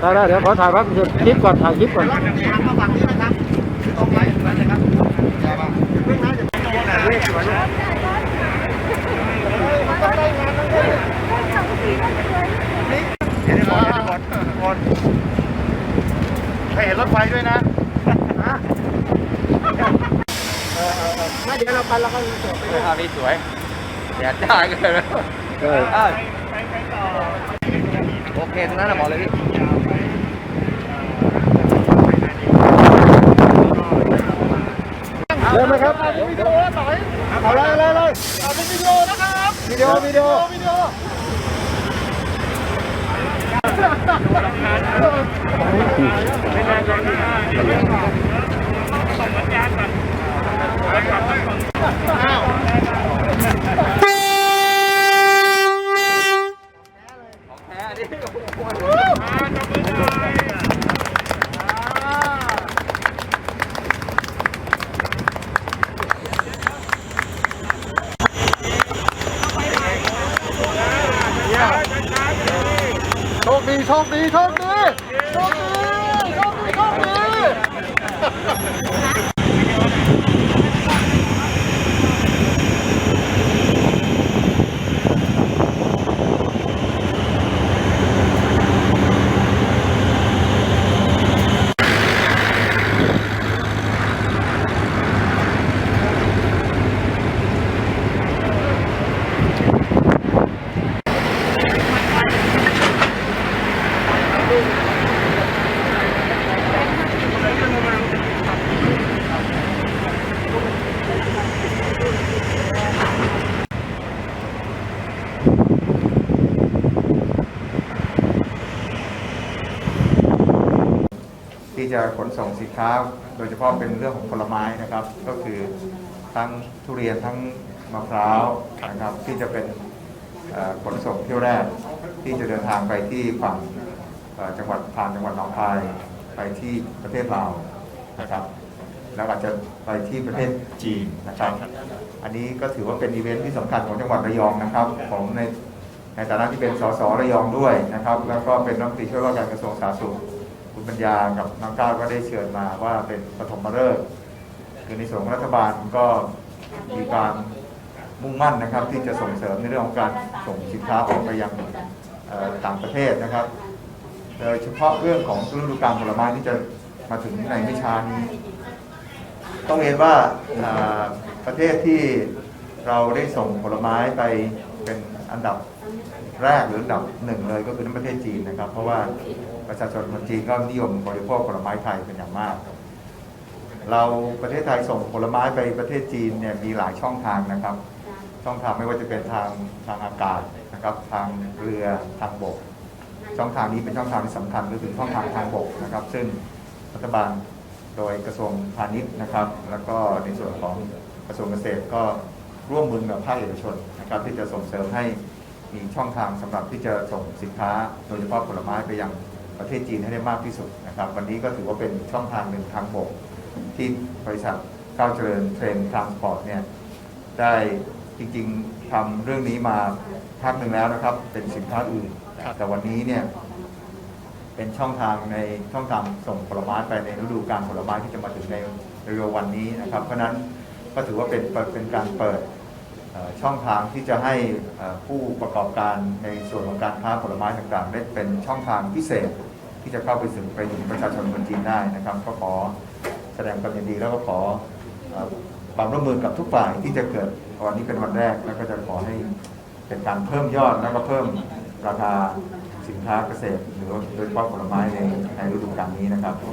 ไปยังได้ได้เดี๋ยวขอถ่ายภาพคลิปก่อนถ่ายคลิปก่อนมาฝั่งนี้นะครับตรงไปนั่นเลยครับใช่ป่ะเพิ่งน่าจะเลขสวยเดี๋ยวหมดเดี๋ยวหมดหมดให้เห็นรถไฟด้วยนะไม่เดี๋ยวเราไปแล้วก็จบไปภาพนี้สวยแดดจ้าเกินเอออะ โอเคตรงนั้นนะหมอเลยพี่เริ่มไหมครับวิดีโอต่อยเอาเลยเลยเลยเอาเป็นวิดีโอนะครับวิดีโอวิดีโอวิดีโอของแท้ดิ โชคดีโชคดีโชคดีโชคดีโชคดี ที่จะขนส่งสินค้า โดยเฉพาะเป็นเรื่องของผลไม้นะครับ ก็คือทั้งทุเรียนทั้งมะพร้าวนะครับที่จะเป็นเอ่อขนส่งเที่ยวแรก ที่จะเดินทางไปที่ฝั่งเอ่อจังหวัดผ่านจังหวัดหนองคายไปที่ประเทศลาวนะครับ แล้วอาจจะไปที่ประเทศจีนนะครับ อันนี้ก็ถือว่าเป็นอีเวนท์ที่สำคัญของจังหวัดระยองนะครับผมในในฐานะที่เป็นสสระยองด้วยนะครับ แล้วก็เป็นรัฐมนตรีช่วยว่าการกระทรวงสาธารณสุขคุณ ปัญญากับน้องก้าวก็ได้เชิญมาว่าเป็นปฐมฤกษ์คือในส่วนของรัฐบาลก็มีการมุ่งมั่นนะครับ ที่จะส่งเสริมในเรื่องของการส่งสินค้าออกไปยังต่างประเทศนะครับโดยเฉพาะเรื่องของฤดูกาลผลไม้ที่จะมาถึงในไม่ช้านี้ ต้องเรียนว่าประเทศที่เราได้ส่งผลไม้ไป เป็นอันดับแรกหรืออันดับหนึ่งเลยก็คือประเทศจีนนะครับ เพราะว่าประชาชนคนจีนก็นิยมบริโภคผลไม้ไทยเป็นอย่างมาก เราประเทศไทยส่งผลไม้ไปประเทศจีนเนี่ยมีหลายช่องทางนะครับ ช่องทางไม่ว่าจะเป็นทางทางอากาศนะครับ ทางเรือทางบก ช่องทางนี้เป็นช่องทางที่สำคัญก็คือช่องทางทางบกนะครับ ซึ่งรัฐบาลโดยกระทรวงพาณิชย์นะครับ แล้วก็ในส่วนของกระทรวงเกษตรก็ ร่วมมือกับภาคเอกชนนะครับที่จะส่งเสริมให้มีช่องทางสำหรับที่จะส่งสินค้า โดยเฉพาะผลไม้ไปยังประเทศจีนให้ได้มากที่สุดนะครับวันนี้ก็ถือว่าเป็นช่องทางหนึ่งทางบกที่บริษัทก้าวเจริญเทรนทรานสปอร์ตเนี่ยได้จริงๆทำเรื่องนี้มาพักหนึ่งแล้วนะครับ เป็นสินค้าอื่น แต่วันนี้เนี่ยเป็นช่องทางในช่องทางส่งผลไม้ไปในฤดูกาลผลไม้ที่จะมาถึงในเร็ววันนี้นะครับเพราะฉะนั้น ก็ถือว่าเป็นเป็นการเปิดช่องทางที่จะให้ผู้ประกอบการในส่วนของการค้าผลไม้ต่างๆ ได้เป็นช่องทางพิเศษที่จะเข้าไปถึงไปถึงประชาชนคนจีนได้นะครับ ก็ขอแสดงความยินดีแล้วก็ขอความร่วมมือกับทุกฝ่ายที่จะเกิดวันนี้เป็นวันแรก แล้วก็จะขอให้เป็นการเพิ่มยอดแล้วก็เพิ่มราคาสินค้าเกษตร หรือโดยเฉพาะผลไม้ในในฤดูกาลนี้นะครับ